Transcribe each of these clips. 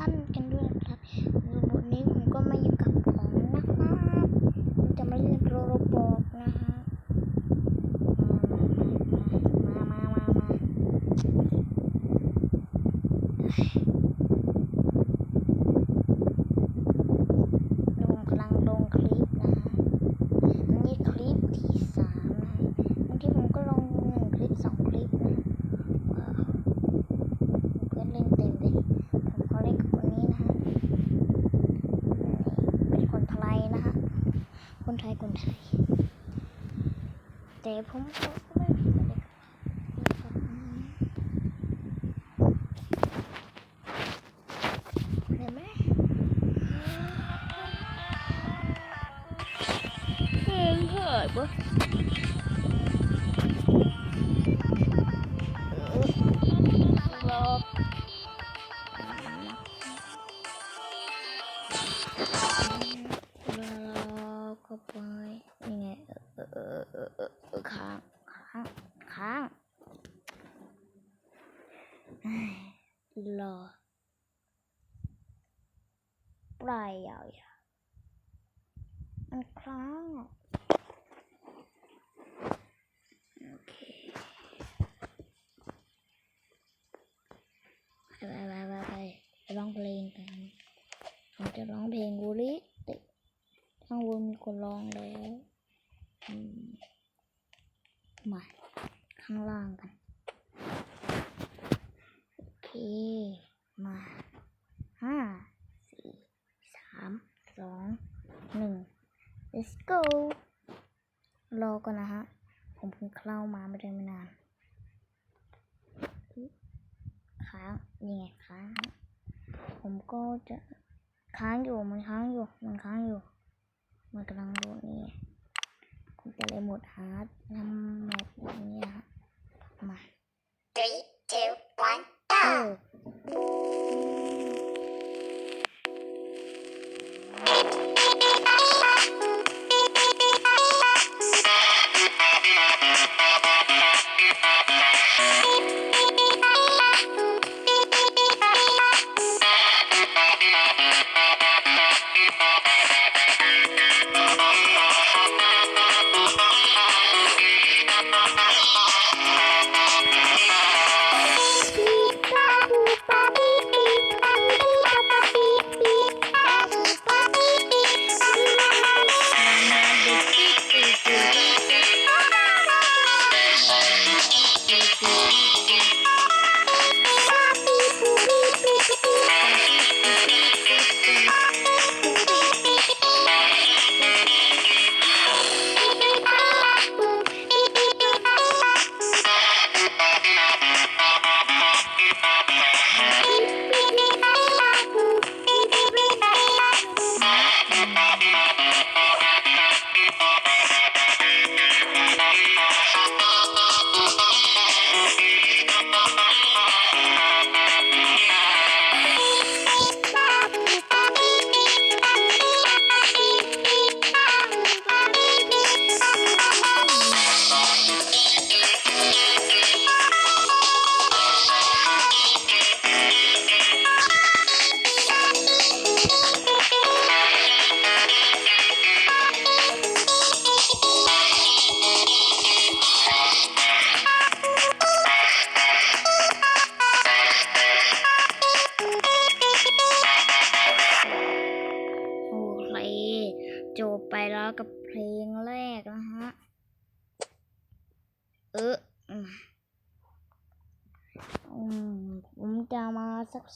ท่านกันด้วยนะครับวันนี้ผมก็มาอยู่กับผมนะครับผมจะมาเล่นโรบอทนะฮะมามามามามาลงกำลังลงคลิปนะฮะอันนี้คลิปที่สามนะฮะบางทีผมก็ลงหนึ่งคลิปสองคลิปนะว้าวเพื่อนเล่นเต็มเลย ผมขอเล่นกับคนนี้นะฮะนี่เป็นคนไทยนะฮะ คนไทย คนไทย แต่ผมก็ไม่ได้เล่นกับกับเห็นไหมเฮ้ยเฮ้ย รอปลายยาวๆมันค้างอะโอเคไปไปไปไปไปไปร้องเพลงกันผมจะร้องเพลงวูริติข้างบนมีคนร้องแล้วมาข้างล่างกัน เค มาห้าสี่สามสองหนึ่ง let's go รอก่อนนะฮะ ผมเพิ่งเข้ามาไม่ได้ไม่นาน ค้างนี่ไงค้าง ผมก็จะค้างอยู่มันค้างอยู่ มันค้างอยู่ มันกำลังโหลดนี่ผมจะเลยหมดฮาร์ดทำแมปแบบนี้ฮะมา Three,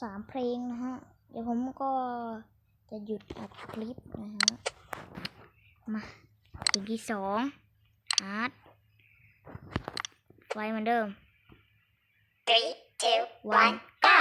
สามเพลงนะฮะ เดี๋ยวผมก็จะหยุดอัดคลิปนะฮะ มาเพลงที่สองฮาร์ดไฟเหมือนเดิม Three, two, one, go!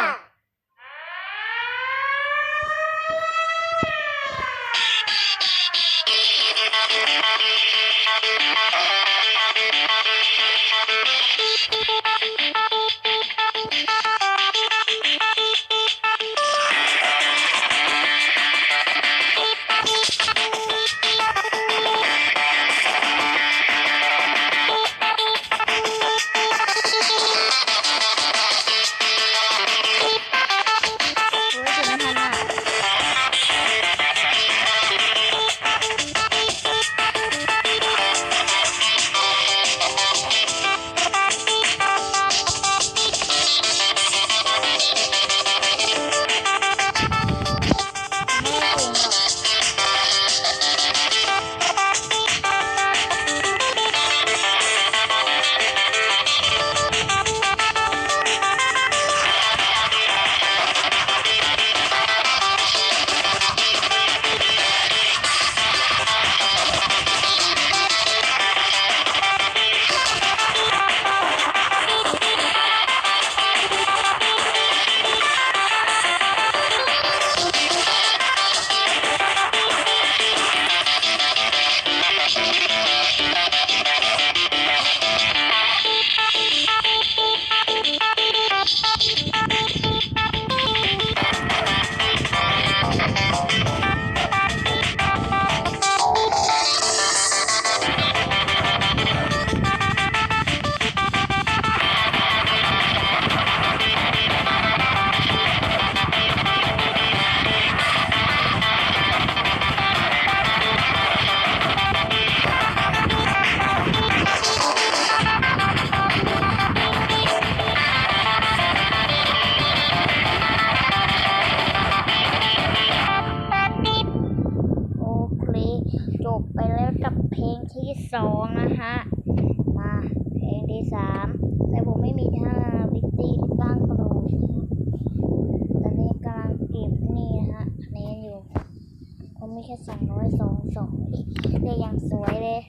แค่สองร้อยสองสองเลยยังสวยเลย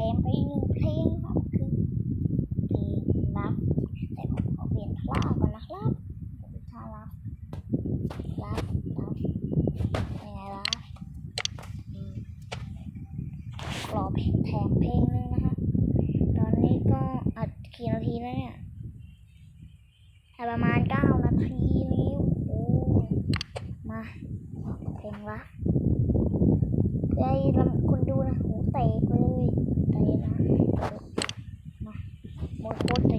มจะแถมไปหนึ่งเพลงครับคือเพลงรักแต่ผมขอเปลี่ยนท่าก่อนนะครับท่ารักรักรักยังไงล่ะรอเพลงแถมเพลงหนึงนะฮะตอนนี้ก็อัดกี่นาทีแล้วเนี่ยอะประมาณเก้านาทีแล้โอ้มาเพลงรักได้ลำคนดูนะหูเตะไปเลยเตะนะมา โ